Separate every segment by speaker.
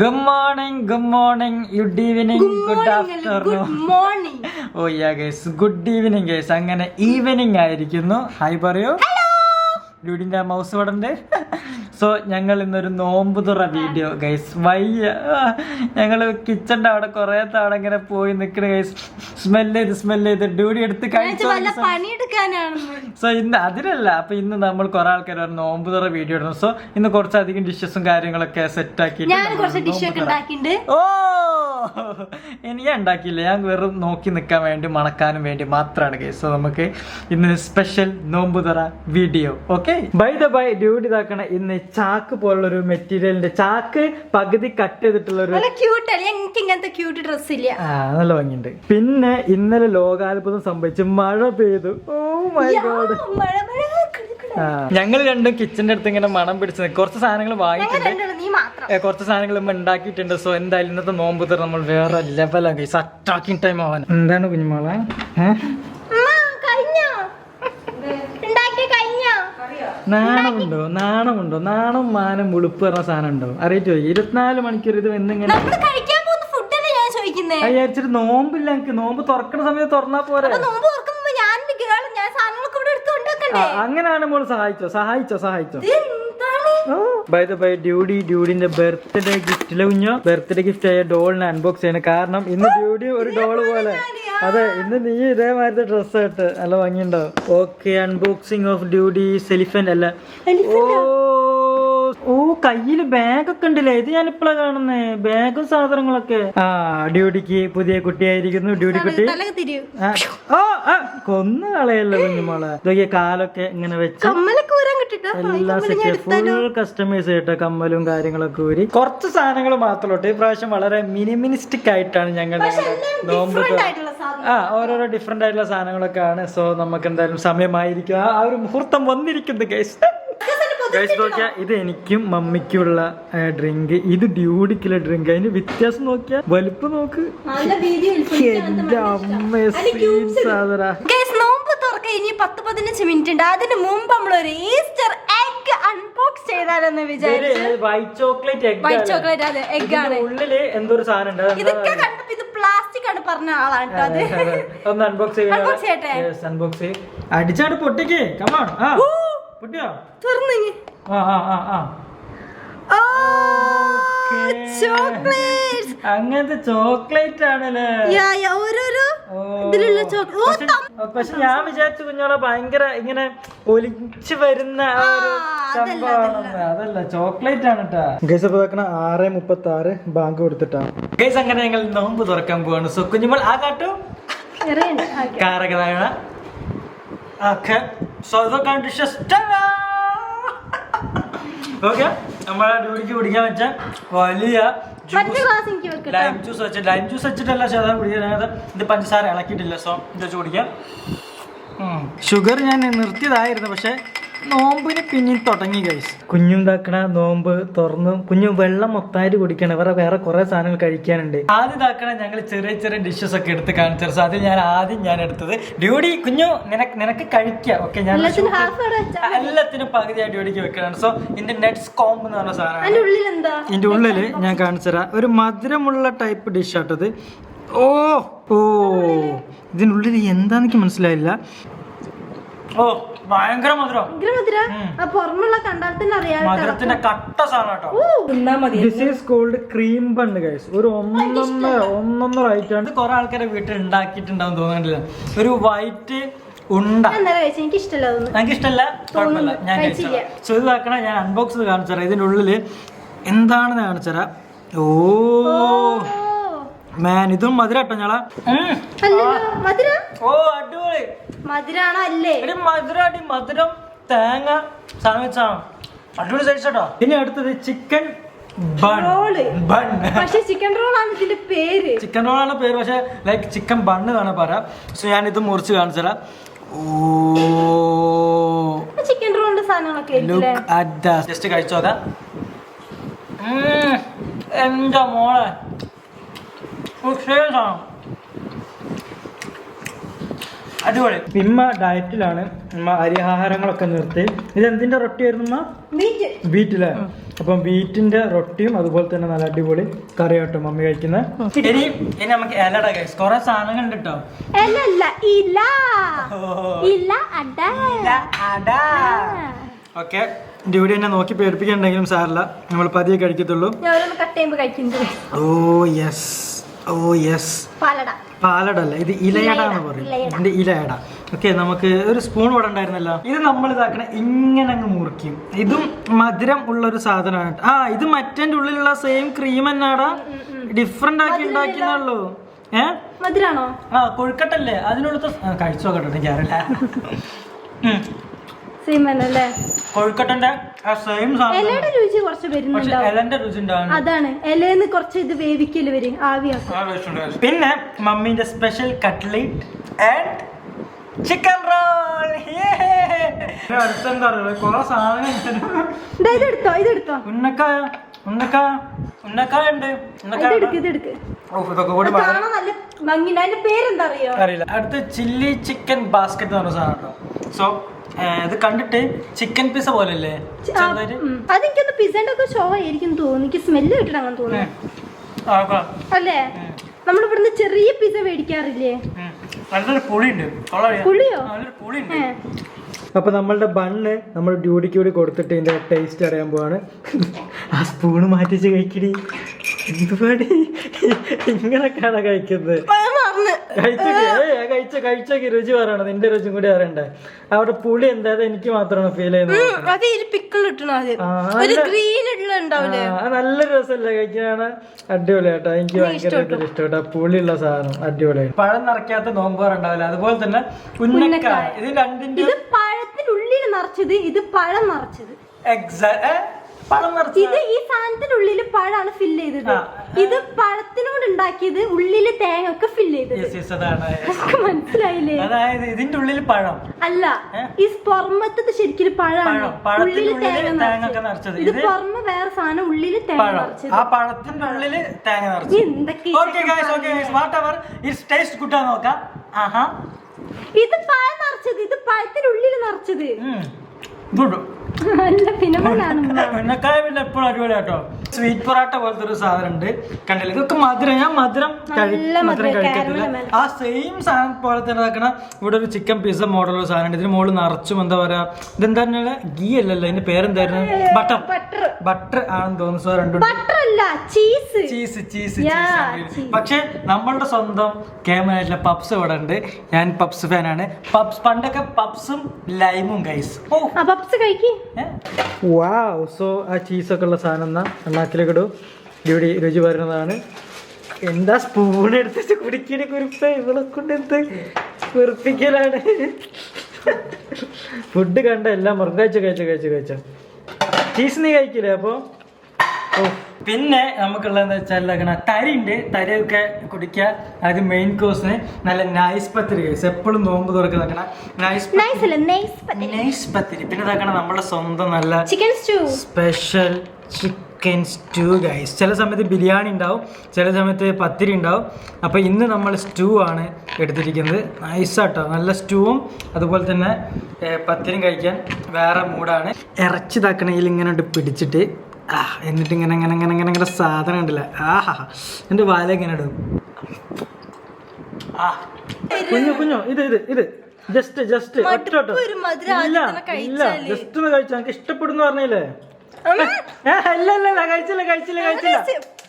Speaker 1: Good morning good morning good evening good afternoon
Speaker 2: morning
Speaker 1: oh yeah guys good evening guys അങ്ങനെ evening ആയിരിക്കുന്നു. Hi പറയൂ. ഡ്യൂഡിന്റെ mouse പടണ്ട് so ഞങ്ങൾ ഇന്നൊരു നോമ്പ് തുറ വീഡിയോ ഗൈസ് വയ്യ. ഞങ്ങൾ കിച്ചന്റെ അവിടെ കുറെ തവണ ഇങ്ങനെ പോയി നിൽക്കണ ഗൈസ് സ്മെല്ല് ചെയ്ത് സ്മെല്ല് ചെയ്ത്. ഡ്യൂഡി എടുത്ത് കഴിച്ചു? സോ ഇന്ന് അതിനല്ല അപ്പൊ ഇന്ന് നമ്മൾ കുറെ ആൾക്കാർ നോമ്പ് തുറ വീഡിയോ ഇടുന്നു. സോ ഇന്ന് കുറച്ചധികം ഡിഷസും കാര്യങ്ങളൊക്കെ സെറ്റ് ആക്കി ഓ! ഇനി ഉണ്ടാക്കിയില്ല. ഞാൻ വെറും നോക്കി നിൽക്കാൻ വേണ്ടി മണക്കാനും വേണ്ടി മാത്രമാണ് കേസ് സോ നമുക്ക് ഇന്ന് സ്പെഷ്യൽ നോമ്പ് തുറ video okay by the by duty ഇതാക്കണ ഇന്ന് ചാക്ക് പോലുള്ള ഒരു മെറ്റീരിയലിന്റെ ചാക്ക് പകുതി കട്ട് ചെയ്തിട്ടുള്ള ഒരു
Speaker 2: എനിക്ക് ഇങ്ങനത്തെ ക്യൂട്ട് ഡ്രസ് ഇല്ല.
Speaker 1: ആ നല്ല ഭംഗിയുണ്ട്. പിന്നെ ഇന്നലെ ലോകാത്ഭുതം സംഭവിച്ചു മഴ പെയ്തു. ഓ മൈ ഗോഡ്
Speaker 2: മഴ മഴ.
Speaker 1: ഞങ്ങൾ രണ്ടും കിച്ചന്റെ അടുത്ത് ഇങ്ങനെ മണം പിടിച്ച് കുറച്ച് സാധനങ്ങൾ വാങ്ങിയിട്ടുണ്ട്.
Speaker 2: നീ മാത്രം.
Speaker 1: കുറച്ച് സാധനങ്ങൾ ഇമ്മ ഉണ്ടാക്കിയിട്ടുണ്ട്. സോ എന്തായാലും ഇന്നത്തെ നോമ്പ് തുറ നമ്മൾ വേറെ ലെവലാക്കി അറ്റാക്കിംഗ് ടൈം ആവാൻ. എന്താണ് കുഞ്ഞുമോളെ? നാണമുണ്ടോ? നാണമുണ്ടോ? നാണം മാനം ഉളുപ്പ് പറഞ്ഞ സാധനം ഉണ്ടോ അറിയിട്ടോ ഇരുപത്തിനാല് മണിക്കൂർ ഇത് എന്നിങ്ങനെ
Speaker 2: നമ്മൾ കഴിക്കാൻ പോകുന്ന ഫുഡല്ലേ ഞാൻ ചോദിക്കുന്നേ?
Speaker 1: വിചാരിച്ചിട്ട് നോമ്പില്ല എനിക്ക്. നോമ്പ് തുറക്കണ സമയത്ത് തുറന്നാ പോരെ
Speaker 2: അപ്പൊ നോമ്പ് തുറക്കുമ്പോ ഞാൻ ഗേൾ ഞാൻ സാധനങ്ങളൊക്കെ ഇവിടെ എടുത്ത്
Speaker 1: ആ,
Speaker 2: കൊണ്ടുവെക്കണ്ടേ
Speaker 1: അങ്ങനെയാണ് മോൾ സഹായിച്ചോ? സഹായിച്ചോ സഹായിച്ചോ? ബൈ ദ ബൈ ഡ്യൂഡി ഡ്യൂഡിന്റെ ബർത്ത്ഡേ ഗിഫ്റ്റിലെ കുഞ്ഞോ? ബർത്ത്ഡേ ഗിഫ്റ്റ് ആയ ഡോളിനെ അൺബോക്സ് ചെയ്യണം കാരണം ഇന്ന് ഡ്യൂഡി ഒരു ഡോൾ പോലെ. അതെ ഇന്ന് നീ ഇതേമാതിരി ഡ്രസ് ഇട്ട് നല്ല ഭംഗിയുണ്ടാവും ഓക്കെ അൺബോക്സിംഗ് ഓഫ് ഡ്യൂഡി എലിഫന്റ് അല്ല. ഓ ഓ കയ്യിൽ ബാഗൊക്കെ ഉണ്ടല്ലേ? ഇത് ഞാൻ ഇപ്പഴാ കാണുന്നേ. ബാഗും സാധനങ്ങളൊക്കെ. ആ ഡ്യൂട്ടിക്ക് പുതിയ കുട്ടിയായിരിക്കുന്നു ഡ്യൂട്ടി കുട്ടി. ഓ ആ കൊന്നു കളയല്ലോ കുഞ്ഞുമോളെ ഇതൊക്കെ കാലൊക്കെ ഇങ്ങനെ വെച്ച്
Speaker 2: കിട്ടിട്ടോ?
Speaker 1: സെറ്റ് ഫുൾ കസ്റ്റമൈസ് ചെയ്തിട്ട് കമ്മലും കാര്യങ്ങളൊക്കെ ഊരി. കുറച്ച് സാധനങ്ങൾ മാത്രമോട്ടെ ഈ പ്രാവശ്യം വളരെ മിനിമിനിസ്റ്റിക് ആയിട്ടാണ് ഞങ്ങൾ ഞങ്ങളുടെ നോമ്പ് ആ ഓരോരോ ഡിഫറെന്റ് ആയിട്ടുള്ള സാധനങ്ങളൊക്കെ ആണ് സോ നമുക്ക് എന്തായാലും സമയമായിരിക്കും. ആ ഒരു മുഹൂർത്തം വന്നിരിക്കുന്നു ഗൈസ് ഗൈസ് നോക്കിയാ ഇത് എനിക്കും മമ്മിക്കുള്ള ഡ്രിങ്ക് ഇത് ഡ്യൂഡിക്കുള്ള ഡ്രിങ്ക് അതിന് വ്യത്യാസം നോക്കിയാ വലുപ്പം നോക്ക്. എന്റെ അമ്മ സാധന.
Speaker 2: നോമ്പ് തുറക്ക ഇനി പത്ത് പതിനഞ്ച് മിനിറ്റ് ഉണ്ട്. അതിന് മുമ്പ് നമ്മൾ ഒരു ഈസ്റ്റർ എഗ് അൺബോക്സ് ചെയ്താലെന്ന് വിചാരിച്ചു.
Speaker 1: വൈറ്റ് ചോക്ലേറ്റ്
Speaker 2: വൈറ്റ് ചോക്ലേറ്റ് അതെ എഗ് ആണ്.
Speaker 1: ഉള്ളിൽ എന്തോ ഒരു സാധനം ഉണ്ട്?
Speaker 2: ഇതൊക്കെ കണ്ടപ്പോ ഇത് പ്ലാസ്റ്റിക് ആണ് പറഞ്ഞ ആളാണ് അത്.
Speaker 1: ഒന്ന് അൺബോക്സ്
Speaker 2: ചെയ്യട്ടെ?
Speaker 1: അൺബോക്സ് പൊട്ടിക്കേ. പൊട്ടിക്ക് കമാൺ ആ. പൊട്ടിയോ
Speaker 2: തുറന്നു
Speaker 1: ആ ആ ആ ആ.
Speaker 2: ചോക്ലേറ്റ്
Speaker 1: അങ്ങനത്തെ ചോക്ലേറ്റ് ആണല്ലേ?
Speaker 2: ഓരോരോ. ഇതിലുള്ള ചോക്ലേറ്റ്
Speaker 1: പക്ഷെ- പക്ഷെ ഞാൻ വിചാരിച്ചു കുഞ്ഞോളെ ഭയങ്കര ഇങ്ങനെ ഒലിച്ചു വരുന്ന
Speaker 2: അതല്ല,
Speaker 1: അതല്ല. ചോക്ലേറ്റ് ആണ് കേട്ടാ ഗൈസ് അപ്പൊ വെക്കണ ആറ് മുപ്പത്തി ആറ് ബാങ്ക് കൊടുത്തിട്ടാ. ഗൈസ് അങ്ങനെ ഞങ്ങൾ നോമ്പ് തുറക്കാൻ പോവാണ്. സോ കുഞ്ഞുമ്പോൾ ആ കാട്ടു? കാറൊക്കെ താഴെ. ഓക്കെ സോ ഇതൊക്കെ ഡിഷസ് ഓക്കെ നമ്മളെ ഡ്യൂട്ടിക്ക് കുടിക്കാൻ വെച്ച വലിയ ലൈം ജ്യൂസ് വെച്ച് ലൈം ജ്യൂസ് വെച്ചിട്ടല്ല സാധാരണ കുടിക്കുന്നത് ഇത് പഞ്ചസാര ഇളക്കിയിട്ടില്ല സോ ഇത് വെച്ച് കുടിക്കാം. ഷുഗർ ഞാൻ നിർത്തിയതായിരുന്നു പക്ഷെ നോമ്പിന് പിന്നിൽ തുടങ്ങി ഗൈസ് കുഞ്ഞുണ്ടാക്കണ നോമ്പ് തുറന്നു കുഞ്ഞു വെള്ളം മൊത്തമായിട്ട് കുടിക്കണം. വേറെ വേറെ കുറെ സാധനങ്ങൾ കഴിക്കാനുണ്ട്. ആദ്യം ഇതാക്കണ ഞങ്ങൾ ചെറിയ ചെറിയ ഡിഷസ് ഒക്കെ എടുത്ത് കാണിച്ചു അതിൽ ഞാൻ ആദ്യം ഞാൻ എടുത്തത്. ഡ്യൂഡി കുഞ്ഞു നിനക്ക് നിനക്ക് കഴിക്കാം. ഓക്കെ ഞാൻ
Speaker 2: എല്ലാത്തിനും
Speaker 1: പകുതിയായിട്ട് ഡ്യൂഡിക്ക് വെക്കണം സോ ഇതിന്റെ നെറ്റ്സ് കോംബ് എന്ന് പറഞ്ഞ സാധനമാണ്.
Speaker 2: ഉള്ളിൽ
Speaker 1: ഇതിന്റെ ഉള്ളിൽ ഞാൻ കാണിച്ചു തരാം. ഒരു മധുരമുള്ള ടൈപ്പ് ഡിഷ് ആട്ടത് ഓ ഓ ഇതിനുള്ളിൽ എന്താണെനിക്ക് മനസ്സിലായില്ല. ഓ ഭയങ്കര മധുരം.
Speaker 2: ഭയങ്കര മധുര? ആ പുറമുള്ള കണ്ടാൽ തന്നെ അറിയാം
Speaker 1: മധുരത്തിന്റെ കട്ട സാധനം കേട്ടോ. This is cold cream bun guys ഒരു ഒന്നൊന്നര ഒന്നൊന്നര ഐറ്റം ആണ് കുറെ ആൾക്കാരെ വീട്ടിൽ ഉണ്ടാക്കിയിട്ടുണ്ടാവും തോന്നുന്നില്ല ഒരു വൈറ്റ് ഉണ്ട.
Speaker 2: എനിക്ക് ഇഷ്ടമല്ല
Speaker 1: എനിക്ക് ഇഷ്ടമല്ല കുഴപ്പമില്ല. ഞാൻ
Speaker 2: കഴിച്ചില്ല.
Speaker 1: സോ ഇത് ആക്കണ ഞാൻ അൺബോക്സ് കാണിച്ചു തരാം. ഇതിന്റെ ഉള്ളിൽ എന്താണെന്ന് കാണിച്ചു തരാം? ഓ. മാൻ ഇതും മധുരട്ടോ
Speaker 2: മധുര?
Speaker 1: ഓ അടിപൊളി.
Speaker 2: മധുരാണോ അല്ലേ?
Speaker 1: എടി മധുരം മധുരം തേങ്ങ സാധനം വെച്ചാണ് അടിപൊളി കഴിച്ചോട്ടോ ഇനി അടുത്തത് ചിക്കൻ ബൺ.
Speaker 2: റോൾ.
Speaker 1: ബൺ.
Speaker 2: പക്ഷെ ചിക്കൻ റോൾ ആണ് ഇതിന്റെ പേര്.
Speaker 1: ചിക്കൻ റോളാണ് പേര് പക്ഷെ ലൈക്ക് ചിക്കൻ ബണ്ണ് എന്നാണ് പറയാം. സോ ഞാൻ ഇത് മുറിച്ച് കാണിച്ചു തരാം.
Speaker 2: ചിക്കൻ റോളിന്റെ സാധനങ്ങളൊക്കെ
Speaker 1: ജസ്റ്റ് കഴിച്ചു നോക്കാം ഉം, എന്റെ മോളെ. അടിപൊളി. ഇമ്മ ഡയറ്റിലാണ് ഉമ്മ അരിയാഹാരങ്ങളൊക്കെ നിർത്തി. ഇത് എന്തിന്റെ റൊട്ടി ആയിരുന്നു വീറ്റിലെ അപ്പം വീറ്റിന്റെ റൊട്ടിയും അതുപോലെ തന്നെ നല്ല അടിപൊളി കറി കേട്ടോ മമ്മി കഴിക്കുന്നത് ഇനി ഇനി നമുക്ക് ഇലട കഴിച്ചു കുറെ സാധനങ്ങൾ ഉണ്ട് കേട്ടോ
Speaker 2: അല്ല അല്ല ഇല്ല ഇല്ല അട.
Speaker 1: ഓക്കെ. ഡ്യൂട്ടി എന്നെ നോക്കി പേടിപ്പിക്കണ്ടെങ്കിലും സാറില്ല നമ്മൾ പതിയെ കഴിക്കത്തുള്ളൂ.
Speaker 2: ഞാൻ ഓരോന്ന് കട്ട് ചെയ്യുമ്പോ കഴിക്കുന്നത്
Speaker 1: ഓ യെസ് ഓ യെസ്
Speaker 2: പാലട.
Speaker 1: പാലടല്ല? ഇത് ഇലയട എന്ന് പറയും.
Speaker 2: ഇലയട.
Speaker 1: ഇതിന്റെ ഇലയട. ഓക്കെ നമുക്ക് ഒരു സ്പൂൺ ഇവിടെ ഉണ്ടായിരുന്നല്ലോ. ഇത് നമ്മൾ ഇതാക്കണ ഇങ്ങനെ അങ്ങ് മുറിക്കും. ഇതും മധുരം ഉള്ള ഒരു സാധനമാണ്. ആ ഇത് മറ്റേ ഉള്ളിലുള്ള സെയിം ക്രീം തന്നെയാടാ. ഡിഫറെന്റ് ആക്കി ഉണ്ടാക്കിയെന്നുള്ളൂ. ഏഹ്
Speaker 2: മധുരാണോ?
Speaker 1: ആ കൊഴുക്കട്ടല്ലേ? അതിനുള്ളത്തെ ആ, കഴിച്ചു നോക്കട്ടെ എനിക്കറിയില്ല ഉം.
Speaker 2: സീമനല്ലേ?
Speaker 1: കൊഴുക്കട്ടന്റെ ആ സെയിം സാധനം
Speaker 2: ഇലയുടെ രുചി കുറച്ച് വരുന്നുണ്ടാവും. അതാണ്. ഇലന്ന് കുറച്ച് ഇത് വേവിക്കൽ വരും ആവിയാക്കും.
Speaker 1: പിന്നെ മമ്മീന്റെ special cutlet and chicken roll അടുത്തെന്താ പറയുക? കുറെ സാധനം
Speaker 2: ഇതെടുത്തോ ഇതെടുത്തോ.
Speaker 1: ഉന്നക്കായ ഉന്നക്കായ ഉന്നക്കായ ഉണ്ട്. ഉന്നക്കായ അറിയില്ല. അടുത്ത് ചില്ലി ചിക്കൻ ബാസ്ക്കറ്റ് എന്ന് പറഞ്ഞ സാധനം സോ ഇത് കണ്ടിട്ട് ചിക്കൻ പിസ പോലല്ലേ.
Speaker 2: അതെനിക്കൊന്ന് പിസന്റെ ഒക്കെ ഷോ ആയിരിക്കും തോന്നുന്നു. എനിക്ക് സ്മെല്ല് കിട്ടണം അങ്ങനെ തോന്നുന്നു അല്ലേ? നമ്മൾ ഇവിടുന്ന് ചെറിയ പിസ മേടിക്കാറില്ലേ.
Speaker 1: നല്ലൊരു പുളിയുണ്ട്. കൊള്ളാം.
Speaker 2: പുളിയോ?
Speaker 1: പുളിയുണ്ട്. നമ്മളുടെ ബണ്ണ് നമ്മൾ ഡ്യൂട്ടിക്ക് കൂടി കൊടുത്തിട്ട് ഇതിന്റെ ടേസ്റ്റ് അറിയാൻ പോവാണ്. ആ സ്പൂണ് മാറ്റിച്ച് കഴിക്കടി. എന്തുപാടി ഇങ്ങനൊക്കെയാണ് കഴിക്കുന്നത്? ഏയ് കഴിച്ച കഴിച്ചോക്കി രുചി പറയണത് നിന്റെ രുചിയും കൂടി അറിയണ്ടേ. അവിടെ പുളി എന്താ? എനിക്ക് മാത്രമാണ് ഫീൽ ചെയ്യുന്നത്.
Speaker 2: അത് പിക്കിൾ ഒരു
Speaker 1: നല്ല-
Speaker 2: ഗ്രീൻ ഉണ്ടാവില്ലേ
Speaker 1: നല്ല രസമല്ലേ കഴിക്കാനാണ് അടിപൊളിയാട്ടോ എനിക്ക് ഭയങ്കരമായിട്ട് ഇഷ്ടപ്പെട്ട? പുളിയുള്ള സാധനം. അടിപൊളിയാണ്. പഴം നിറയ്ക്കാത്ത ഉണ്ടാവില്ല. അതുപോലെ തന്നെ ഉന്നക്കായ. ഇത് രണ്ടിന്റെ
Speaker 2: ഇത് പഴത്തിനുള്ളിൽ നിറച്ചത്. ഇത് പഴം നിറച്ചത്.
Speaker 1: എക്സാക്ട് പഴം
Speaker 2: ഇത് ഈ സാധനത്തിനുള്ളിൽ പഴമാണ് ഫില്ല് ചെയ്തത്.
Speaker 1: ഇത്
Speaker 2: ഇത് പഴത്തിനോട് ഉണ്ടാക്കിയത് ഉള്ളിൽ തേങ്ങ ഒക്കെ ഫില്ല് ചെയ്തത് മനസ്സിലായില്ലേ?
Speaker 1: അതായത് ഇതിന്റെ ഉള്ളിൽ പഴം.
Speaker 2: അല്ല? ഈ സ്പൊർമത്തത് ശരിക്കും പഴമാണ്
Speaker 1: പഴം. ഉള്ളിൽ
Speaker 2: തേങ്ങ. ഇത് പുറമെ വേറെ സാധനം ഉള്ളിൽ തേങ്ങ നിറച്ചത്.
Speaker 1: ആ പഴത്തിന്റെ ഉള്ളിൽ തേങ്ങ നിറച്ചു.
Speaker 2: എന്തൊക്കെ
Speaker 1: ടേസ്റ്റ് നോക്കാം. ആഹാ.
Speaker 2: ഇത് പഴം നിറച്ചത്. ഇത് പഴത്തിനുള്ളിൽ നിറച്ചത്.
Speaker 1: ഗുഡ്.
Speaker 2: അല്ല പിന്നെ.
Speaker 1: പിന്നെ എപ്പോഴും അടിപൊളി കേട്ടോ സ്വീറ്റ് പൊറാട്ട പോലത്തെ ഒരു സാധനം ഉണ്ട് കണ്ടില്ല? ഇതൊക്കെ മധുരം. ഞാൻ മധുരം കഴിക്കത്തില്ല. ആ സെയിം സാധനം പോലെ തന്നെ ഇതാക്കണ ഇവിടെ ഒരു ചിക്കൻ പിസ്സ മോഡലുള്ള സാധനം ഉണ്ട് ഇതിന് മുകളിൽ നിറച്ചും എന്താ പറയാ ഇതെന്താ ഗീ അല്ലല്ലോ. ഇതിന്റെ പേരെന്തായിരുന്നു? ബട്ടർ
Speaker 2: ബട്ടർ
Speaker 1: ബട്ടർ ആണെന്ന് തോന്നുന്നു. സോ രണ്ടും
Speaker 2: ചീസ്
Speaker 1: ചീസ് ചീസ്. പക്ഷെ നമ്മളുടെ സ്വന്തം കേമനായിട്ടുള്ള പപ്സ് ഇവിടെ ഉണ്ട്. ഞാൻ പപ്സ് ഫാനാണ് പപ്സ് പണ്ടൊക്കെ പപ്സും ലൈമും ഗൈസ്
Speaker 2: പപ്സ് കഴിക്ക്.
Speaker 1: വാവ് സോ ആ ചീസൊക്കെ ഉള്ള സാധനം എന്നാ? എണ്ണാക്കിലേക്ക് ഇടും ഇവിടെ രുചി വരുന്നതാണ് എന്താ സ്പൂൺ എടുത്തിട്ട് കുടിക്കണ കുറിപ്പ്? ഇവളെ കൊണ്ട് എന്ത് കുറിപ്പിക്കലാണ്? ഫുഡ് കണ്ട എല്ലാം മുറുക കഴിച്ചു കഴിച്ചു കഴിച്ചു കഴിച്ചു. ചീസ് നീ കഴിക്കില്ലേ അപ്പോ? ഓ. പിന്നെ നമുക്കുള്ളതെന്ന് വെച്ചാൽ അങ്ങനെ തരി തരിയൊക്കെ കുടിക്കുക. അത് മെയിൻ കോഴ്സിന് നല്ല നൈസ് പത്തിരി. കഴിച്ചു എപ്പോഴും നോമ്പ് തുറക്കുന്ന നൈസ്
Speaker 2: നൈസ് അല്ലേ? നൈസ്
Speaker 1: നൈസ് പത്തിരി. പിന്നെ ഇതാക്കണം നമ്മുടെ സ്വന്തം നല്ല
Speaker 2: chicken stew
Speaker 1: special chicken stew guys ചില സമയത്ത് ബിരിയാണി ഉണ്ടാവും ചില സമയത്ത് പത്തിരി ഉണ്ടാവും. അപ്പോൾ ഇന്ന് നമ്മൾ സ്റ്റൂ ആണ് എടുത്തിരിക്കുന്നത്. നൈസാട്ടോ നല്ല സ്റ്റൂവും അതുപോലെ തന്നെ പത്തിരിയും കഴിക്കാൻ വേറെ മൂടാണ് ഇറച്ചി താക്കണയിൽ ഇങ്ങനെ പിടിച്ചിട്ട് ആ എന്നിട്ട് ഇങ്ങനെ ഇങ്ങനെ ഇങ്ങനെ ഇങ്ങനെ ഇങ്ങനെ സാധനം ഉണ്ടല്ല ആഹാ എന്റെ വാല ഇങ്ങനെ ഇടും. ആ. കുഞ്ഞു കുഞ്ഞു ഇത് ഇത് ഇത്. ജസ്റ്റ് ജസ്റ്റ് ഒറ്റ ഇല്ല ഇല്ല. ജസ്റ്റ് ഒന്ന് കഴിച്ചാൽ എനിക്ക് ഇഷ്ടപ്പെടുന്നു പറഞ്ഞില്ലേ? ഇല്ല കഴിച്ചില്ല കഴിച്ചില്ല കഴിച്ചില്ല.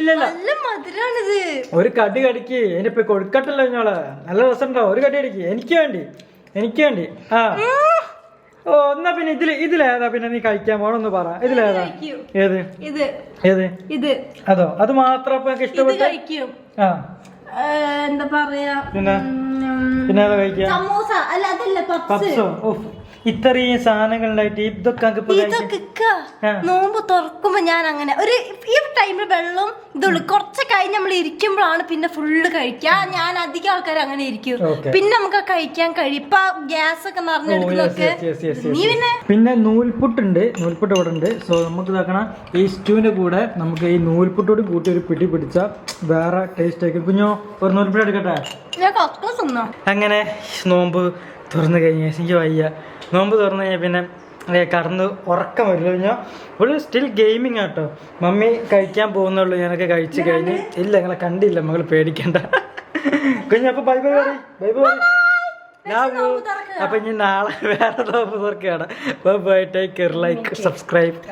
Speaker 1: ഇല്ലല്ല. ഇല്ല
Speaker 2: നല്ല മധുരാണിത്.
Speaker 1: ഒരു കടി കടിക്ക് ഇനിയിപ്പൊ കൊടുക്കട്ടല്ലോ ഞങ്ങൾ നല്ല രസമുണ്ടോ ഒരു കടി അടിക്ക് എനിക്ക് വേണ്ടി എനിക്ക് വേണ്ടി. ആ. ഓ എന്നാ പിന്നെ ഇതിൽ ഇതിലേതാ പിന്നെ നീ കഴിക്കാൻ പോണെന്ന് പറ. ഇതിലേതാ. ഏത്?
Speaker 2: ഇത്.
Speaker 1: ഏത്?
Speaker 2: ഇത്.
Speaker 1: അതോ? അത് മാത്രം
Speaker 2: ഇത്
Speaker 1: ഇഷ്ടപ്പെട്ടു? ആ.
Speaker 2: എന്താ പറയാ?
Speaker 1: പിന്നെ? പിന്നെ കഴിക്കാം
Speaker 2: സമോസ. അല്ല അതല്ല പപ്സ്.
Speaker 1: പപ്സോ? ഓ ഇത്രയും സാധനങ്ങളുണ്ടായിട്ട് ഇതൊക്കെ
Speaker 2: നോമ്പ് തുറക്കുമ്പോ ഞാൻ അങ്ങനെ ഒരു ഈ ടൈമിൽ വെള്ളം ഇതുള്ളു. കുറച്ച് കഴിഞ്ഞ് നമ്മൾ ഇരിക്കുമ്പോഴാണ് പിന്നെ ഫുള്ള് കഴിക്കുക. ഞാൻ അധികം ആൾക്കാർ അങ്ങനെ ഇരിക്കും. പിന്നെ നമുക്ക് കഴിക്കാൻ കഴിയും. ഇപ്പൊ ഗ്യാസ് ഒക്കെ നിറഞ്ഞെടുക്കുന്നൊക്കെ നീ പിന്നെ?
Speaker 1: പിന്നെ നൂൽപുട്ടുണ്ട്. നൂൽപുട്ട് ഇവിടെ ഉണ്ട്. സോ നമുക്ക് ഇതാക്കണം ഈ സ്റ്റൂവിന്റെ കൂടെ നമുക്ക് ഈ നൂൽപുട്ടോട് കൂട്ടി ഒരു പിടി പിടിച്ച വേറെ ടേസ്റ്റ് ആയിരിക്കും. കുഞ്ഞോ ഒരു നൂൽപുട്ട് എടുക്കട്ടെ? അങ്ങനെ നോമ്പ് തുറന്നു കഴിഞ്ഞാൽ എനിക്ക് വയ്യ. നോമ്പ് തുറന്നു കഴിഞ്ഞാൽ പിന്നെ കറന്ന് കടന്ന് ഉറക്കം വരില്ല. കഴിഞ്ഞാൽ ഒരു സ്റ്റിൽ ഗെയിമിങ് ആട്ടോ. മമ്മി കഴിക്കാൻ പോകുന്നുള്ളൂ ഞാനൊക്കെ കഴിച്ചു കഴിഞ്ഞ്. ഇല്ല നിങ്ങളെ കണ്ടില്ല മകൾ പേടിക്കണ്ട. കുഞ്ഞപ്പോ ബൈ ബൈ പറയും. ബൈ ബൈ അപ്പൊ ഇനി നാളെ വേറെ നോമ്പ് തുറക്കുകയാണ്. Bye bye take care like subscribe